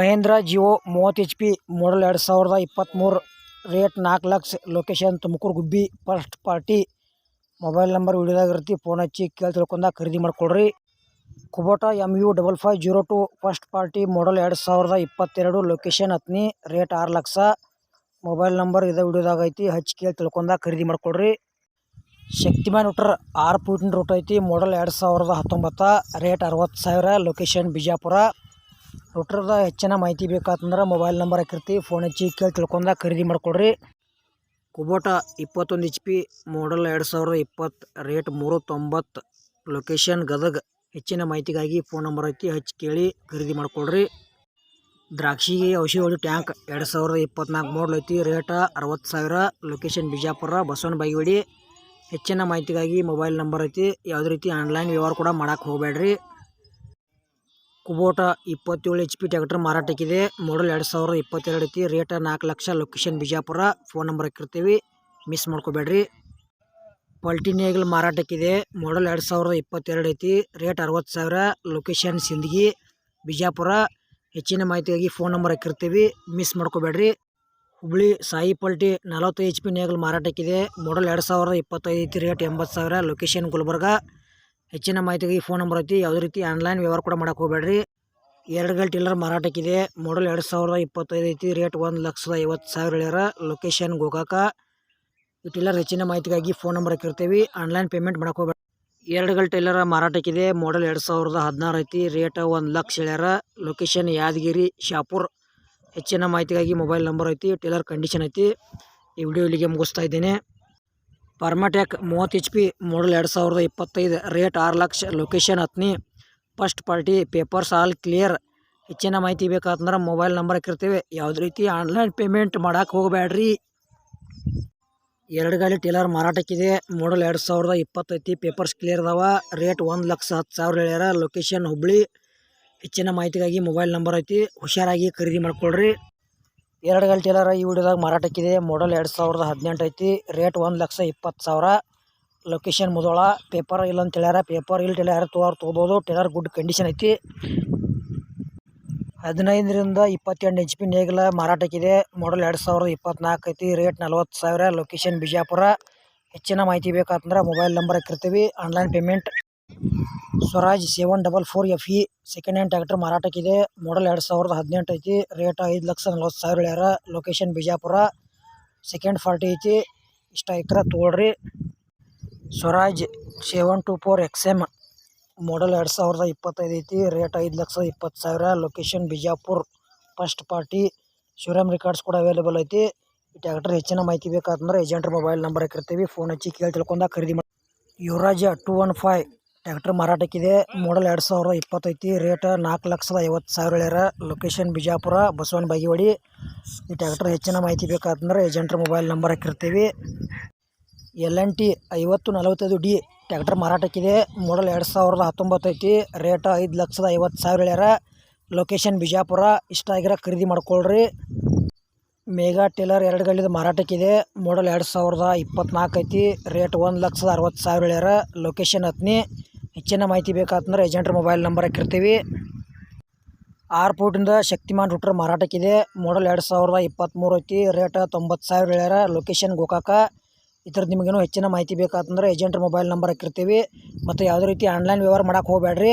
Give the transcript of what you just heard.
ಮಹೇಂದ್ರ ಜಿಯೋ ಮೂವತ್ತು H P ಮಾಡಲ್ ಎರಡು ಸಾವಿರದ ಇಪ್ಪತ್ತ್ಮೂರು ರೇಟ್ ನಾಲ್ಕು lakh location Tumakuru Gubbi first party mobile number ವಿಡಿಯೋದಾಗ ಇರ್ತಿ ಫೋನ್ ಹಚ್ಚಿ ಕೇಳಿ ತಿಳ್ಕೊಂಡಾಗ ಖರೀದಿ ಮಾಡಿಕೊಡ್ರಿ. Kubota M U double five zero two first party model ಎರಡು ಸಾವಿರದ ಇಪ್ಪತ್ತೆರಡು ಲೊಕೇಶನ್ ಹತ್ನಿ ರೇಟ್ ಆರು ಲಕ್ಷ. ಮೊಬೈಲ್ ನಂಬರ್ ಇದೇ ವಿಡಿಯೋದಾಗ ಐತಿ, ಹಚ್ಚಿ ಕೇಳಿ ತಿಳ್ಕೊಂಡಾಗ ಖರೀದಿ ಮಾಡಿಕೊಡ್ರಿ. ಶಕ್ತಿಮಾನ್ ರೂಟರ್ ಆರು ಫೂಟಿನ ರೂಟ್ ಐತಿ ಮಾಡಲ್ ಎರಡು ಸಾವಿರದ ಹತ್ತೊಂಬತ್ತು ರೇಟ್ ಅರವತ್ತು ಸಾವಿರ ಲೊಕೇಶನ್ ಬಿಜಾಪುರ. ರೂಟ್ರದ ಹೆಚ್ಚಿನ ಮಾಹಿತಿ ಬೇಕಾತಂದ್ರೆ ಮೊಬೈಲ್ ನಂಬರ್ ಹಾಕಿರ್ತಿ ಫೋನ್ ಹಚ್ಚಿ ಕೇಳಿ ತಿಳ್ಕೊಂಡ ಖರೀದಿ ಮಾಡಿಕೊಡ್ರಿ. ಕುಬೋಟ ಇಪ್ಪತ್ತೊಂದು ಎಚ್ ಪಿ ಮಾಡಲ್ ಎರಡು ಸಾವಿರದ ಇಪ್ಪತ್ತು ರೇಟ್ ಮೂರು ತೊಂಬತ್ತು ಲೊಕೇಶನ್ ಗದಗ. ಹೆಚ್ಚಿನ ಮಾಹಿತಿಗಾಗಿ ಫೋನ್ ನಂಬರ್ ಐತಿ ಹಚ್ಚಿ ಕೇಳಿ ಖರೀದಿ ಮಾಡಿಕೊಡ್ರಿ. ದ್ರಾಕ್ಷಿಗೆ ಔಷಧಿ ಟ್ಯಾಂಕ್ ಎರಡು ಸಾವಿರದ ಇಪ್ಪತ್ನಾಲ್ಕು ಮಾಡಲ್ ಐತಿ ರೇಟ ಅರವತ್ತು ಸಾವಿರ ಲೊಕೇಶನ್ ಬಿಜಾಪುರ, ಬಸವನ ಬಾಗಿವಾಡಿ. ಹೆಚ್ಚಿನ ಮಾಹಿತಿಗಾಗಿ ಮೊಬೈಲ್ ನಂಬರ್ ಐತಿ, ಯಾವುದೇ ರೀತಿ ಆನ್ಲೈನ್ ವ್ಯವಹಾರ ಕೂಡ ಮಾಡೋಕ್ಕೆ ಹೋಗಬೇಡ್ರಿ ಕುಬೋಟ ಇಪ್ಪತ್ತೇಳು ಎಚ್ ಪಿ ಟ್ಯಾಕ್ಟರ್ ಮಾರಾಟಕ್ಕಿದೆ. ಮಾಡಲ್ ಎರಡು ಸಾವಿರದ ಇಪ್ಪತ್ತೆರಡು ಐತಿ ರೇಟ ನಾಲ್ಕು lakh location Bijapur. Phone number ಹಾಕಿರ್ತೀವಿ. ಮಿಸ್ ಮಾಡ್ಕೋಬೇಡ್ರಿ. ಪಲ್ಟಿನೇಗಲ್ ಮಾರಾಟಕ್ಕಿದೆ. ಮಾಡಲ್ ಎರಡು ಸಾವಿರದ ಇಪ್ಪತ್ತೆರಡು ಐತಿ. ರೇಟ್ ಅರವತ್ತು ಸಾವಿರ ಲೊಕೇಶನ್ ಸಿಂದಗಿ, ಬಿಜಾಪುರ. ಹೆಚ್ಚಿನ ಮಾಹಿತಿಗಾಗಿ ಫೋನ್ ನಂಬರ್ ಹಾಕಿರ್ತೀವಿ. ಮಿಸ್ ಮಾಡ್ಕೋಬೇಡ್ರಿ. ಹುಬ್ಳಿ ಸಾಯಿ ಪಲ್ಟಿ ನಲವತ್ತು ಎಚ್ ಪಿ ನೇಗಲ್ ಮಾರಾಟಕ್ಕಿದೆ. ಮಾಡಲ್ ಎರಡು ಸಾವಿರದ ಇಪ್ಪತ್ತೈದು ಐತಿ. ರೇಟ್ ಎಂಬತ್ತು ಸಾವಿರ ಲೊಕೇಶನ್ ಗುಲ್ಬರ್ಗ. ಹೆಚ್ಚಿನ ಮಾಹಿತಿಗೆ ಫೋನ್ ನಂಬರ್ ಐತಿ. ಯಾವುದೇ ರೀತಿ ಆನ್ಲೈನ್ ವ್ಯವಹಾರ ಕೂಡ ಮಾಡಕ್ಕೆ ಹೋಗಬೇಡ್ರಿ. ಎರಡು ಗಲ್ ಟಿಲ್ಲರ್ ಮಾರಾಟಕ್ಕಿದೆ. ಮಾಡಲ್ ಎರಡು ಸಾವಿರದ ಇಪ್ಪತ್ತೈದು ಐತಿ. ರೇಟ್ ಒಂದು ಲಕ್ಷದ ಐವತ್ತು ಸಾವಿರ ಹೇಳ್ಯಾರ. ಲೊಕೇಶನ್ ಗೋಕಾಕ. ಈ ಟಿಲ್ಲರ್ ಹೆಚ್ಚಿನ ಮಾಹಿತಿಗಾಗಿ ಫೋನ್ ನಂಬರ್ ಹಾಕಿರ್ತೀವಿ. ಆನ್ಲೈನ್ ಪೇಮೆಂಟ್ ಮಾಡಕ್ಕೆ ಹೋಗಬೇಡ ಎರಡು ಗಲ್ ಟೈಲರ್ ಮಾರಾಟಕ್ಕಿದೆ. ಮಾಡಲ್ ಎರಡು ಸಾವಿರದ ಹದಿನಾರು ಐತಿ. ರೇಟ್ ಒಂದು ಲಕ್ಷ ಹೇಳ್ಯಾರ. ಲೊಕೇಶನ್ ಯಾದಗಿರಿ, ಶಾಪುರ್. ಹೆಚ್ಚಿನ ಮಾಹಿತಿಗಾಗಿ ಮೊಬೈಲ್ ನಂಬರ್ ಐತಿ. ಟೇಲರ್ ಕಂಡೀಷನ್ ಐತಿ. ಈ ವಿಡಿಯೋ ಇಲ್ಲಿಗೆ ಮುಗಿಸ್ತಾ ಇದ್ದೇನೆ. ಪರ್ಮಾಟ್ಯಾಕ್ ಮೂವತ್ತು ಎಚ್ ಪಿ ಮಾಡಲ್ ಎರಡು ಸಾವಿರದ ಇಪ್ಪತ್ತೈದು. ರೇಟ್ ಆರು lakh. Location Hatni. First party papers all clear ಹೆಚ್ಚಿನ ಮಾಹಿತಿ ಬೇಕಾತಂದ್ರೆ ಮೊಬೈಲ್ ನಂಬರ್ ಹಾಕಿರ್ತೀವಿ. ಯಾವುದೇ ರೀತಿ ಆನ್ಲೈನ್ ಪೇಮೆಂಟ್ ಮಾಡೋಕ್ಕೆ ಹೋಗಬೇಡ್ರಿ ಎರಡು ಗಾಡಿ ಟೇಲರ್ ಮಾರಾಟಕ್ಕಿದೆ. ಮಾಡಲ್ ಎರಡು ಸಾವಿರದ ಇಪ್ಪತ್ತೈತಿ ಪೇಪರ್ಸ್ ಕ್ಲಿಯರ್ ಅದಾವ. ರೇಟ್ ಒಂದು ಲಕ್ಷ ಹತ್ತು ಸಾವಿರ ಹೇಳ್ಯಾರ. ಲೊಕೇಶನ್ ಹುಬ್ಳಿ. ಹೆಚ್ಚಿನ ಮಾಹಿತಿಗಾಗಿ ಮೊಬೈಲ್ ನಂಬರ್ ಐತಿ. ಹುಷಾರಾಗಿ ಖರೀದಿ ಮಾಡ್ಕೊಳ್ರಿ. ಎರಡು ಗಲ್ ಟೇಲರ್ ಈ ವಿಡಿಯೋದಾಗ ಮಾರಾಟಕ್ಕಿದೆ. ಮಾಡಲ್ ಎರಡು ಸಾವಿರದ ಹದಿನೆಂಟು ಐತಿ. ರೇಟ್ ಒಂದು ಲಕ್ಷ ಇಪ್ಪತ್ತು ಸಾವಿರ. ಲೊಕೇಶನ್ ಮುದೋಳ. ಪೇಪರ್ ಇಲ್ಲ ಅಂತ ಹೇಳ್ಯಾರ. ಪೇಪರ್ ಇಲ್ಲ ಟೇಲರ್ ತೋರ್ ತೊಗೋಬೋದು. ಟೇಲರ್ ಗುಡ್ ಕಂಡೀಷನ್ ಐತಿ. ಹದಿನೈದರಿಂದ ಇಪ್ಪತ್ತೆಂಟು ಎಚ್ ಪಿ ನೇಗಿಲ ಮಾರಾಟಕ್ಕಿದೆ. ಮಾಡಲ್ ಎರಡು ಸಾವಿರದ ಇಪ್ಪತ್ನಾಲ್ಕು ಐತಿ. ರೇಟ್ ನಲ್ವತ್ತು ಸಾವಿರ. ಲೊಕೇಶನ್ ಬಿಜಾಪುರ. ಹೆಚ್ಚಿನ ಮಾಹಿತಿ ಬೇಕಾತಂದ್ರೆ ಮೊಬೈಲ್ ನಂಬರ್ ಹಾಕಿರ್ತೀವಿ online payment Swaraj seven double four F E second hand tractor ಮಾರಾಟಕ್ಕಿದೆ. Model ಎರಡು ಸಾವಿರದ ಹದಿನೆಂಟು ಐತಿ. ರೇಟ್ ಐದು ಲಕ್ಷ ನಲ್ವತ್ತು ಸಾವಿರ ಹೇಳ್ಯಾರ. ಲೊಕೇಶನ್ ಬಿಜಾಪುರ. ಸೆಕೆಂಡ್ ಫಾರ್ಟಿ ಐತಿ. ಇಷ್ಟ ಐತ್ರ ತೊಗೊಳ್ರಿ. Swaraj seven two four X M model ಎರಡು ಸಾವಿರದ ಇಪ್ಪತ್ತೈದು ಐತಿ. ರೇಟ್ ಐದು ಲಕ್ಷ ಇಪ್ಪತ್ತು ಸಾವಿರ. Location Bijapur. First party Shivaram records ಕೂಡ ಅವೈಲೇಬಲ್ ಐತಿ. ಈ ಟ್ರ್ಯಾಕ್ಟರ್ ಹೆಚ್ಚಿನ ಮಾಹಿತಿ ಬೇಕಾತಂದ್ರೆ ಏಜೆಂಟ್ರ ಮೊಬೈಲ್ ನಂಬರ್ ಹಾಕಿರ್ತೀವಿ. ಫೋನ್ ಹಚ್ಚಿ ಕೇಳಿ ತಿಳ್ಕೊಂಡಾಗ ಖರೀದಿ ಮಾಡಿ Yuvraj two one five tractor ಮಾರಾಟಕ್ಕಿದೆ. Model ಎರಡು ಸಾವಿರದ ಇಪ್ಪತ್ತೈತಿ ರೇಟ್ ನಾಲ್ಕು ಲಕ್ಷದ ಐವತ್ತು ಸಾವಿರ ಹೇಳ್ಯಾರ. ಲೊಕೇಶನ್ ಬಿಜಾಪುರ, ಬಸವನ ಬಾಗಿವಾಡಿ. ಈ ಟ್ರ್ಯಾಕ್ಟರ್ ಹೆಚ್ಚಿನ ಮಾಹಿತಿ ಬೇಕಾತಂದ್ರೆ ಏಜೆಂಟ್ರ ಮೊಬೈಲ್ ನಂಬರ್ ಹಾಕಿರ್ತೀವಿ. ಎಲ್ ಎನ್ ಟಿ ಐವತ್ತು ನಲವತ್ತೈದು ಡಿ ಟ್ರ್ಯಾಕ್ಟರ್ ಮಾರಾಟಕ್ಕಿದೆ. ಮಾಡಲ್ ಎರಡು ಸಾವಿರದ ಹತ್ತೊಂಬತ್ತೈತಿ ರೇಟ್ ಐದು ಲಕ್ಷದ ಐವತ್ತು ಸಾವಿರ ಹೇಳ್ಯಾರ. ಲೊಕೇಶನ್ ಬಿಜಾಪುರ. ಇಷ್ಟ ಆಗಿರೋ ಖರೀದಿ ಮಾಡ್ಕೊಳ್ರಿ. ಮೇಘಾ ಟೇಲರ್ ಎರಡು ಗಲ್ಲಿದ ಮಾರಾಟಕ್ಕಿದೆ. ಮಾಡಲ್ ಎರಡು ಸಾವಿರದ ಇಪ್ಪತ್ನಾಲ್ಕು ಐತಿ. ರೇಟ್ ಒಂದು ಲಕ್ಷದ ಅರವತ್ತು ಸಾವಿರ ಹೇಳ್ಯಾರ. ಲೊಕೇಶನ್ ಹತ್ನಿ. ಹೆಚ್ಚಿನ ಮಾಹಿತಿ ಬೇಕಾತಂದ್ರೆ ಏಜೆಂಟ್ರ ಮೊಬೈಲ್ ನಂಬರ್ ಹಾಕಿರ್ತೀವಿ. ಆರು ಫೂಟಿಂದ ಶಕ್ತಿಮಾನ್ ರೂಟರ್ ಮಾರಾಟಕ್ಕಿದೆ. ಮಾಡಲ್ ಎರಡು ಸಾವಿರದ ಇಪ್ಪತ್ತ್ಮೂರು ಐತಿ. ರೇಟ್ ತೊಂಬತ್ತು ಸಾವಿರ ಹೇಳ್ಯಾರ. ಲೊಕೇಶನ್ ಗೋಕಾಕ. ಈ ಥರದ್ದು ನಿಮಗೇನು ಹೆಚ್ಚಿನ ಮಾಹಿತಿ ಬೇಕಾತಂದ್ರೆ ಏಜೆಂಟ್ರ ಮೊಬೈಲ್ ನಂಬರ್ ಹಾಕಿರ್ತೀವಿ. ಮತ್ತು ಯಾವುದೇ ರೀತಿ ಆನ್ಲೈನ್ ವ್ಯವಹಾರ ಮಾಡೋಕೆ ಹೋಗಬೇಡ್ರಿ